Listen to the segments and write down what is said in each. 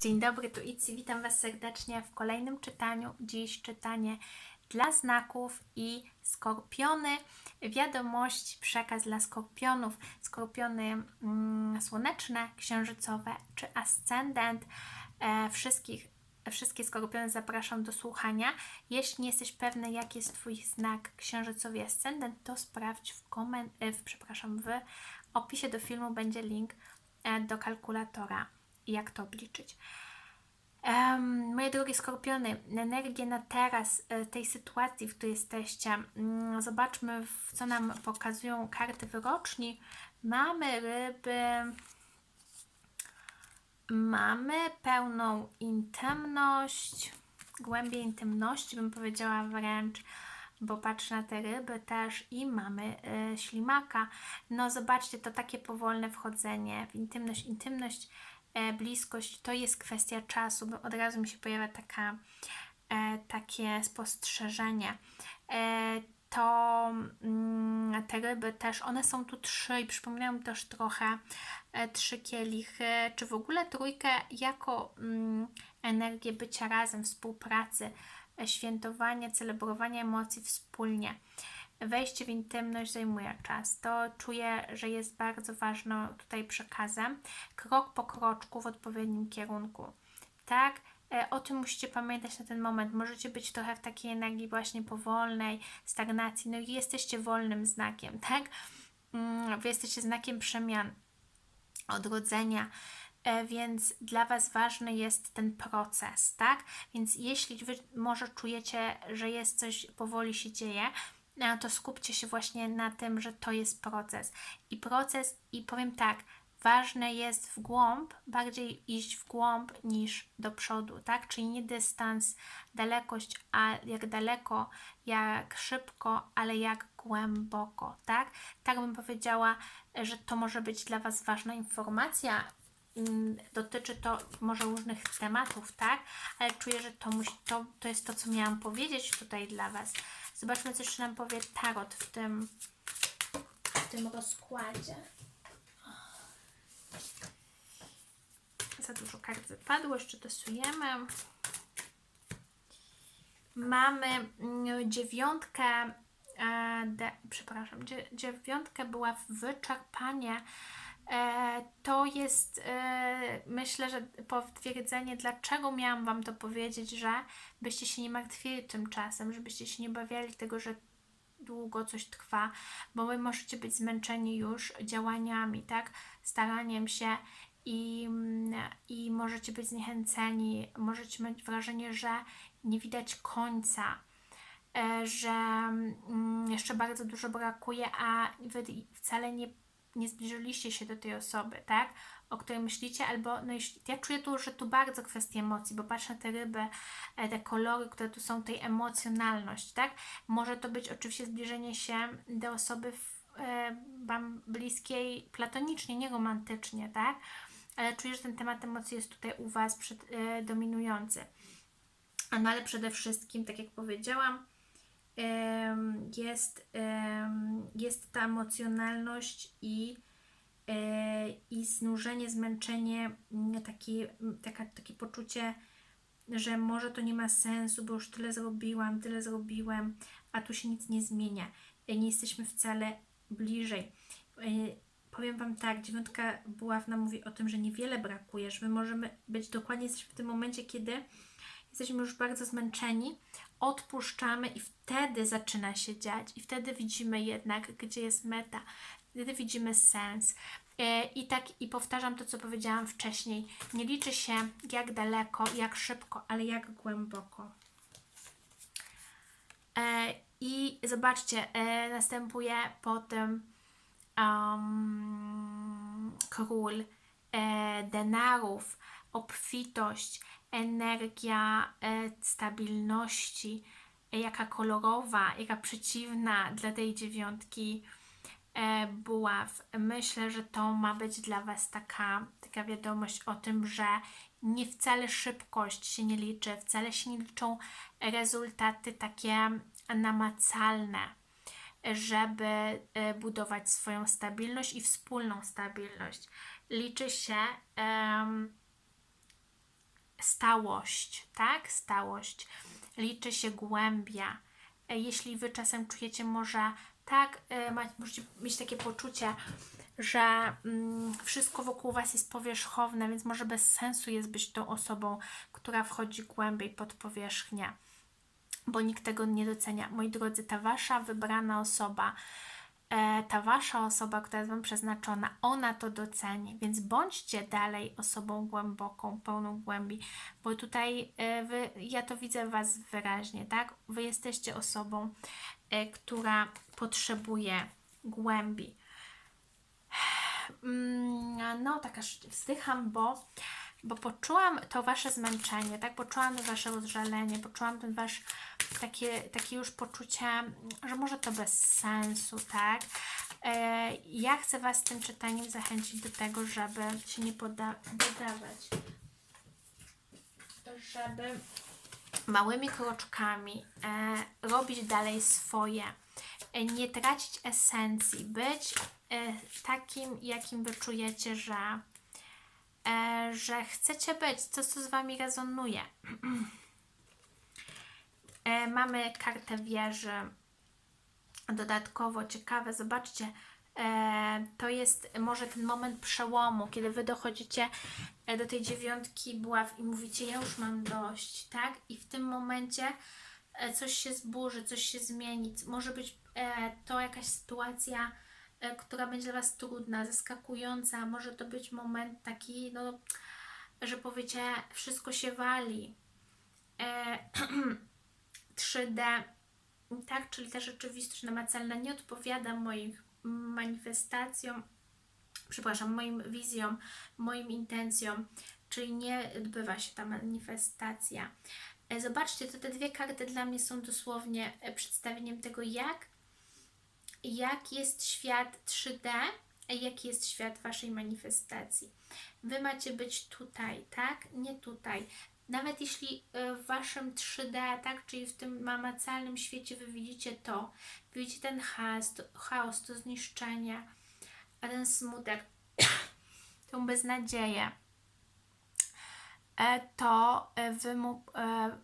Dzień dobry, tu Icy. Witam Was serdecznie w kolejnym czytaniu. Dziś czytanie dla znaków i skorpiony. Wiadomość, przekaz dla skorpionów. Skorpiony mm, słoneczne, księżycowe czy ascendent. E, wszystkich, wszystkie skorpiony zapraszam do słuchania. Jeśli nie jesteś pewny, jaki jest Twój znak księżycowy ascendent, to sprawdź w, komen- e, w, przepraszam, w opisie do filmu będzie link e, do kalkulatora jak to obliczyć. Um, moje drogie skorpiony, energię na teraz e, tej sytuacji, w której jesteście. Mm, Zobaczmy, co nam pokazują karty wyroczni. Mamy ryby, mamy pełną intymność, głębię intymności, bym powiedziała wręcz, bo patrzę na te ryby też i mamy y, ślimaka. No zobaczcie, to takie powolne wchodzenie w intymność. Intymność, bliskość to jest kwestia czasu, bo od razu mi się pojawia taka, e, takie spostrzeżenie. E, to mm, te ryby też, one są tu trzy i przypominają mi też trochę e, trzy kielichy, czy w ogóle trójkę jako mm, energię bycia razem, współpracy, e, świętowania, celebrowania emocji wspólnie. Wejście w intymność zajmuje czas. To czuję, że jest bardzo ważnym tutaj przekazem. Krok po kroczku w odpowiednim kierunku. Tak? E, O tym musicie pamiętać na ten moment. Możecie być trochę w takiej energii właśnie powolnej, stagnacji. No i jesteście wolnym znakiem, tak? Mm, Wy jesteście znakiem przemian, odrodzenia, e, więc dla Was ważny jest ten proces, tak? Więc jeśli Wy może czujecie, że jest coś powoli się dzieje, no to skupcie się właśnie na tym, że to jest proces. I proces, i powiem tak, ważne jest w głąb, bardziej iść w głąb niż do przodu, tak? Czyli nie dystans, dalekość, a jak daleko, jak szybko, ale jak głęboko, tak? Tak bym powiedziała, że to może być dla Was ważna informacja. Mm, Dotyczy to może różnych tematów, tak? Ale czuję, że to, musi, to, to jest to, co miałam powiedzieć tutaj dla Was. Zobaczmy, co jeszcze nam powie Tarot w tym, w tym rozkładzie. Za dużo kart wypadło, jeszcze dosujemy. Mamy mm, dziewiątkę, e, de, przepraszam, dzie, dziewiątkę była w wyczerpanie. E, to jest, e, myślę, że potwierdzenie, dlaczego miałam Wam to powiedzieć, że byście się nie martwili tym czasem, żebyście się nie bawiali tego, że długo coś trwa, bo Wy możecie być zmęczeni już działaniami, tak? Staraniem się i, mm, i możecie być zniechęceni, możecie mieć wrażenie, że nie widać końca, e, że mm, jeszcze bardzo dużo brakuje, a Wy wcale nie nie zbliżyliście się do tej osoby, tak? O której myślicie, albo no ja czuję tu, że tu bardzo kwestia emocji, bo patrzę na te ryby, e, te kolory, które tu są, tej emocjonalność, tak? Może to być oczywiście zbliżenie się do osoby e, Wam bliskiej platonicznie, nie romantycznie, tak? Ale czuję, że ten temat emocji jest tutaj u Was przed, e, dominujący. No ale przede wszystkim, tak jak powiedziałam, jest, jest ta emocjonalność i, e, i znużenie, zmęczenie, mm, takie, mm, taka, takie poczucie, że może to nie ma sensu, bo już tyle zrobiłam, tyle zrobiłem, a tu się nic nie zmienia. E, Nie jesteśmy wcale bliżej. E, Powiem Wam tak, dziewiątka buław mówi o tym, że niewiele brakuje, że my możemy być dokładnie w tym momencie, kiedy jesteśmy już bardzo zmęczeni, odpuszczamy i wtedy zaczyna się dziać i wtedy widzimy jednak, gdzie jest meta, wtedy widzimy sens. E, I tak, i powtarzam to, co powiedziałam wcześniej, nie liczy się jak daleko, jak szybko, ale jak głęboko. E, I zobaczcie, e, następuje potem um, król denarów, obfitość, energia e, stabilności, e, jaka kolorowa, jaka przeciwna dla tej dziewiątki e, buław. Myślę, że to ma być dla Was taka, taka wiadomość o tym, że nie wcale szybkość się nie liczy, wcale się nie liczą rezultaty takie namacalne, żeby budować swoją stabilność i wspólną stabilność. Liczy się em, stałość, tak? Stałość. Liczy się głębia. E, Jeśli Wy czasem czujecie może tak, e, ma- możecie mieć takie poczucie, że mm, wszystko wokół Was jest powierzchowne, więc może bez sensu jest być tą osobą, która wchodzi głębiej pod powierzchnię, bo nikt tego nie docenia. Moi drodzy, ta Wasza wybrana osoba, ta Wasza osoba, która jest Wam przeznaczona, ona to doceni, więc bądźcie dalej osobą głęboką, pełną głębi, bo tutaj e, wy, ja to widzę Was wyraźnie, tak? Wy jesteście osobą, e, która potrzebuje głębi. Mm, No, tak aż wzdycham, bo, bo poczułam to Wasze zmęczenie, tak? Poczułam to Wasze rozżalenie, poczułam ten Wasz takie, takie już poczucie, że może to bez sensu, tak? E, ja chcę Was tym czytaniem zachęcić do tego, żeby się nie poda- poddawać. Żeby małymi kroczkami e, robić dalej swoje, e, nie tracić esencji, być e, takim, jakim wy czujecie, że, że chcecie być, co z wami rezonuje. e, mamy kartę wieży. Dodatkowo ciekawe, zobaczcie, e, to jest może ten moment przełomu, kiedy wy dochodzicie e, do tej dziewiątki buław i mówicie, ja już mam dość, tak? I w tym momencie e, coś się zburzy, coś się zmieni. Może być e, to jakaś sytuacja, e, która będzie dla Was trudna, zaskakująca. Może to być moment taki, no, że powiecie, wszystko się wali. E, 3D, tak, czyli ta rzeczywistość namacalna nie odpowiada moim manifestacjom, przepraszam, moim wizjom, moim intencjom, czyli nie odbywa się ta manifestacja. E, Zobaczcie, to te dwie karty dla mnie są dosłownie e, przedstawieniem tego, jak, jak jest świat 3D, a jaki jest świat Waszej manifestacji. Wy macie być tutaj, tak? Nie tutaj. Nawet jeśli e, w Waszym 3D, tak? Czyli w tym namacalnym świecie Wy widzicie to, widzicie ten chaos, to, chaos, to zniszczenie, a ten smutek, tą beznadzieję, e, to e, Wy mu,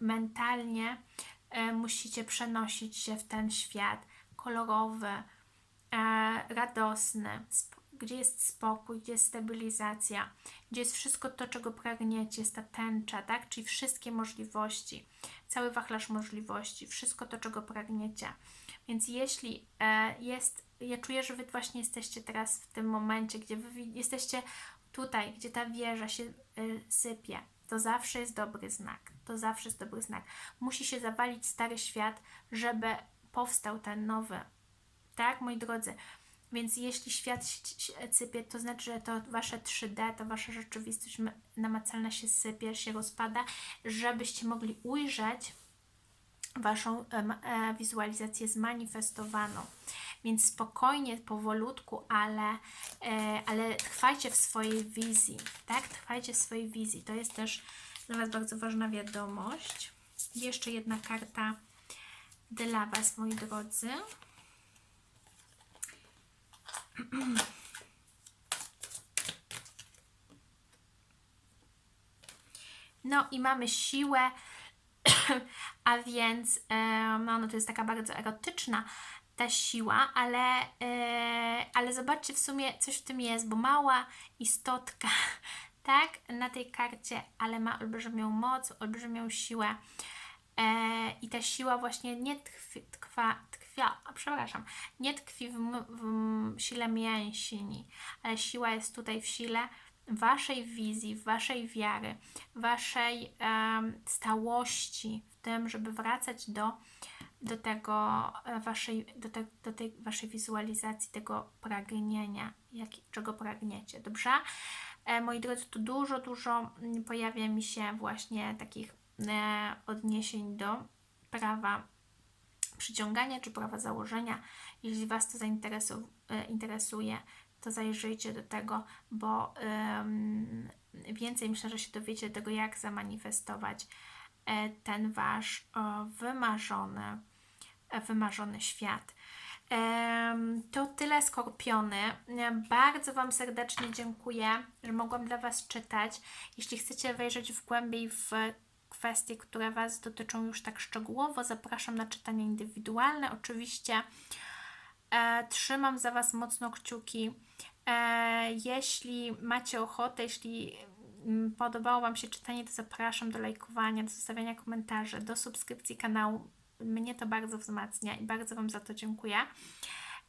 mentalnie musicie przenosić się w ten świat kolorowy, e, radosny, sp- gdzie jest spokój, gdzie jest stabilizacja, gdzie jest wszystko to, czego pragniecie, jest ta tęcza, tak? Czyli wszystkie możliwości, cały wachlarz możliwości, wszystko to, czego pragniecie. Więc jeśli e, jest, ja czuję, że Wy właśnie jesteście teraz w tym momencie, gdzie Wy jesteście tutaj, gdzie ta wieża się e, sypie, to zawsze jest dobry znak. To zawsze jest dobry znak. Musi się zawalić stary świat, żeby powstał ten nowy. Tak, moi drodzy? Więc jeśli świat sypie, to znaczy, że to wasze 3D, to wasza rzeczywistość namacalna się sypie, się rozpada, żebyście mogli ujrzeć waszą em, e, wizualizację zmanifestowaną. Więc spokojnie, powolutku, ale, e, ale trwajcie w swojej wizji, tak? Trwajcie w swojej wizji. To jest też dla Was bardzo ważna wiadomość. Jeszcze jedna karta dla Was, moi drodzy. No i mamy siłę, a więc em, no, no to jest taka bardzo erotyczna ta siła, ale, e, ale zobaczcie w sumie coś w tym jest, bo mała istotka, tak, na tej karcie, ale ma olbrzymią moc, olbrzymią siłę. E, I ta siła właśnie nie tkwi, tkwa, tkwia, przepraszam, nie tkwi w, w sile mięśni, ale siła jest tutaj w sile Waszej wizji, Waszej wiary, Waszej stałości w tym, żeby wracać do, do tego e, waszej, do, te, do tej Waszej wizualizacji, tego pragnienia, jak, czego pragniecie, dobrze? E, moi drodzy, tu dużo, dużo mm, pojawia mi się właśnie takich odniesień do prawa przyciągania czy prawa założenia. Jeśli Was to e, interesuje, to zajrzyjcie do tego, bo więcej myślę, że się dowiecie tego, jak zamanifestować e, ten Wasz wymarzony, e, wymarzony świat. To tyle skorpiony. E, Bardzo Wam serdecznie dziękuję, że mogłam dla Was czytać. Jeśli chcecie wejrzeć w głębiej w kwestie, które Was dotyczą już tak szczegółowo, zapraszam na czytanie indywidualne. Oczywiście e, trzymam za Was mocno kciuki. E, jeśli macie ochotę, jeśli mm, podobało Wam się czytanie, to zapraszam do lajkowania, do zostawiania komentarzy, do subskrypcji kanału. Mnie to bardzo wzmacnia i bardzo Wam za to dziękuję.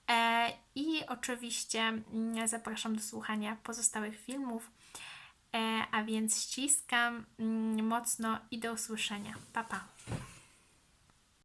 E, I oczywiście mm, zapraszam do słuchania pozostałych filmów. E, a więc ściskam mm, mocno i do usłyszenia. Pa, pa.